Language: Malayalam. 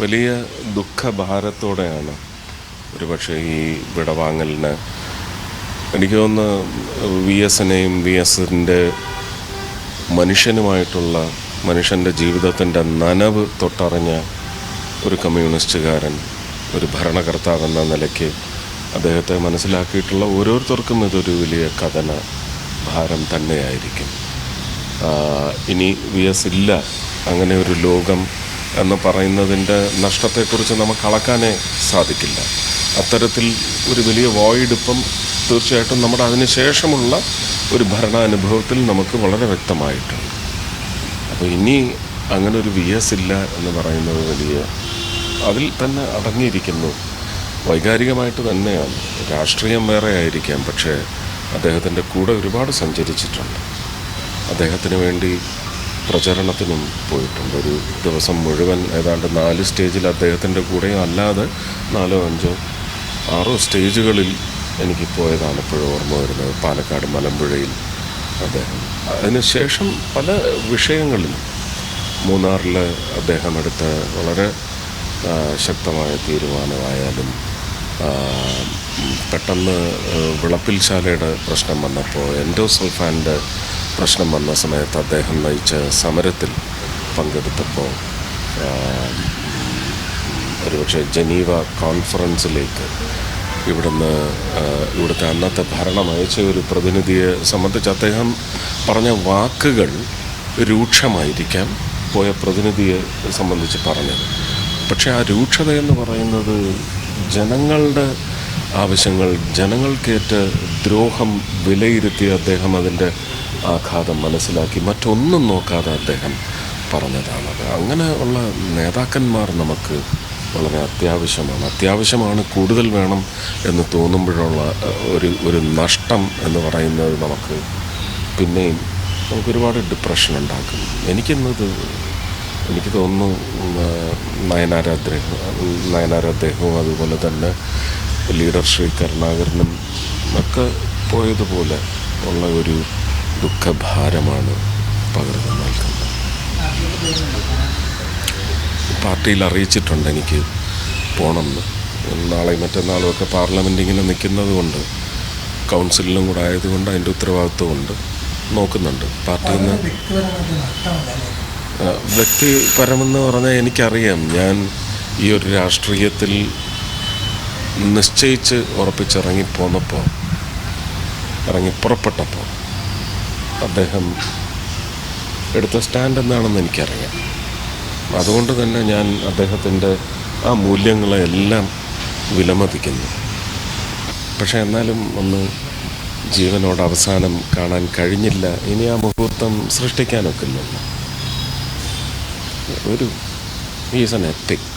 വലിയ ദുഃഖഭാരത്തോടെയാണ് ഒരുപക്ഷെ ഈ വിടവാങ്ങലിന്. എനിക്ക് തോന്നുന്നു വി എസിനെയും വി എസിന്റെ മനുഷ്യനുമായിട്ടുള്ള മനുഷ്യന്റെ ജീവിതത്തിന്റെ നനവ് തൊട്ടറിഞ്ഞ ഒരു കമ്മ്യൂണിസ്റ്റുകാരൻ ഒരു ഭരണകർത്താവെന്ന നിലയ്ക്ക് അദ്ദേഹത്തെ മനസ്സിലാക്കിയിട്ടുള്ള ഓരോരുത്തർക്കും ഇതൊരു വലിയ കഥന ഭാരം തന്നെയായിരിക്കും. ഇനി വി എസ് ഇല്ല അങ്ങനെ ഒരു ലോകം എന്ന് പറയുന്നതിന്റെ നഷ്ടത്തെക്കുറിച്ച് നമുക്ക് അളക്കാനേ സാധിക്കില്ല. അത്തരത്തിൽ ഒരു വലിയ വോയിഡ് ഇപ്പം തീർച്ചയായിട്ടും നമ്മുടെ അതിനുശേഷമുള്ള ഒരു ഭരണാനുഭവത്തിൽ നമുക്ക് വളരെ വ്യക്തമായിട്ടുണ്ട്. അപ്പോൾ ഇനി അങ്ങനെ ഒരു വി എസ് ഇല്ല എന്ന് പറയുന്നത് വലിയ അതിൽ തന്നെ അടങ്ങിയിരിക്കുന്നു. വൈകാരികമായിട്ട് തന്നെയാണ്. രാഷ്ട്രീയം വേറെ ആയിരിക്കാം. പക്ഷേ അദ്ദേഹത്തിന്റെ കൂടെ ഒരുപാട് സഞ്ചരിച്ചിട്ടുണ്ട്. അദ്ദേഹത്തിന് വേണ്ടി പ്രചരണത്തിനും പോയിട്ടുണ്ട്. ഒരു ദിവസം മുഴുവൻ ഏതാണ്ട് നാല് സ്റ്റേജിൽ അദ്ദേഹത്തിന്റെ കൂടെയും അല്ലാതെ നാലോ അഞ്ചോ ആറോ സ്റ്റേജുകളിൽ എനിക്ക് പോയതാണ് ഇപ്പോഴും ഓർമ്മ വരുന്നത്. പാലക്കാട് മലമ്പുഴയിൽ അദ്ദേഹം. അതിനുശേഷം പല വിഷയങ്ങളിൽ മൂന്നാറിൽ അദ്ദേഹം എടുത്ത വളരെ ശക്തമായ തീരുമാനമായാലും പെട്ടെന്ന് വിളപ്പിൽശാലയുടെ പ്രശ്നം വന്നപ്പോൾ എൻഡോസൾഫാന്റെ പ്രശ്നം വന്ന സമയത്ത് അദ്ദേഹം നയിച്ച സമരത്തിൽ പങ്കെടുത്തപ്പോൾ ഒരുപക്ഷെ ജനീവ കോൺഫറൻസിലേക്ക് ഇവിടുന്ന് ഇവിടുത്തെ അന്നത്തെ ഭരണം അയച്ച ഒരു പ്രതിനിധിയെ സംബന്ധിച്ച് അദ്ദേഹം പറഞ്ഞ വാക്കുകൾ രൂക്ഷമായിരിക്കാം പോയ പ്രതിനിധിയെ സംബന്ധിച്ച് പറഞ്ഞത്. പക്ഷേ ആ രൂക്ഷത എന്ന് പറയുന്നത് ജനങ്ങളുടെ ആവശ്യങ്ങൾ ജനങ്ങൾക്കേറ്റ് ദ്രോഹം വിലയിരുത്തി അദ്ദേഹം അതിന്റെ ആഘാതം മനസ്സിലാക്കി. മറ്റൊന്നും നോക്കാതെ അദ്ദേഹം പറഞ്ഞതാണത് അങ്ങനെ ഉള്ള നേതാക്കന്മാർ നമുക്ക് വളരെ അത്യാവശ്യമാണ്. അത്യാവശ്യമാണ് കൂടുതൽ വേണം എന്ന് തോന്നുമ്പോഴുള്ള ഒരു ഒരു നഷ്ടം എന്ന് പറയുന്നത് നമുക്ക് പിന്നെയും നമുക്കൊരുപാട് ഡിപ്രഷൻ ഉണ്ടാക്കും. എനിക്കിന്നത് എനിക്ക് തോന്നുന്നു നയനാരാദ്ദേഹം നയനാരാദ്ദേഹവും അതുപോലെ തന്നെ ലീഡർ ശ്രീ കരുണാകരനും ഒക്കെ പോയതുപോലെ ഉള്ള ഒരു ദുഃഖഭാരമാണ് പകർന്നു നൽകുന്നത്. പാർട്ടിയിൽ അറിയിച്ചിട്ടുണ്ട് എനിക്ക് പോകണമെന്ന് നാളെയും മറ്റന്നാളും ഒക്കെ പാർലമെന്റ് ഇങ്ങനെ നിൽക്കുന്നത് കൊണ്ട് കൗൺസിലിലും കൂടെ ആയതുകൊണ്ട് അതിന്റെ ഉത്തരവാദിത്വമുണ്ട് നോക്കുന്നുണ്ട്. പാർട്ടിയിൽ നിന്ന് വ്യക്തിപരമെന്ന് പറഞ്ഞാൽ എനിക്കറിയാം. ഞാൻ ഈ ഒരു രാഷ്ട്രീയത്തിൽ നിശ്ചയിച്ച് ഉറപ്പിച്ചിറങ്ങി പോന്നപ്പോൾ ഇറങ്ങി പുറപ്പെട്ടപ്പോൾ അദ്ദേഹം എടുത്ത സ്റ്റാൻഡ് എന്താണെന്ന് എനിക്കറിയാം. അതുകൊണ്ട് തന്നെ ഞാൻ അദ്ദേഹത്തിന്റെ ആ മൂല്യങ്ങളെല്ലാം വിലമതിക്കുന്നു. പക്ഷേ എന്നാലും ഒന്ന് ജീവനോട് അവസാനം കാണാൻ കഴിഞ്ഞില്ല. ഇനി ആ മുഹൂർത്തം സൃഷ്ടിക്കാനൊക്കില്ലല്ലോ ഒരു ഈസ് എൻ എത്തിക്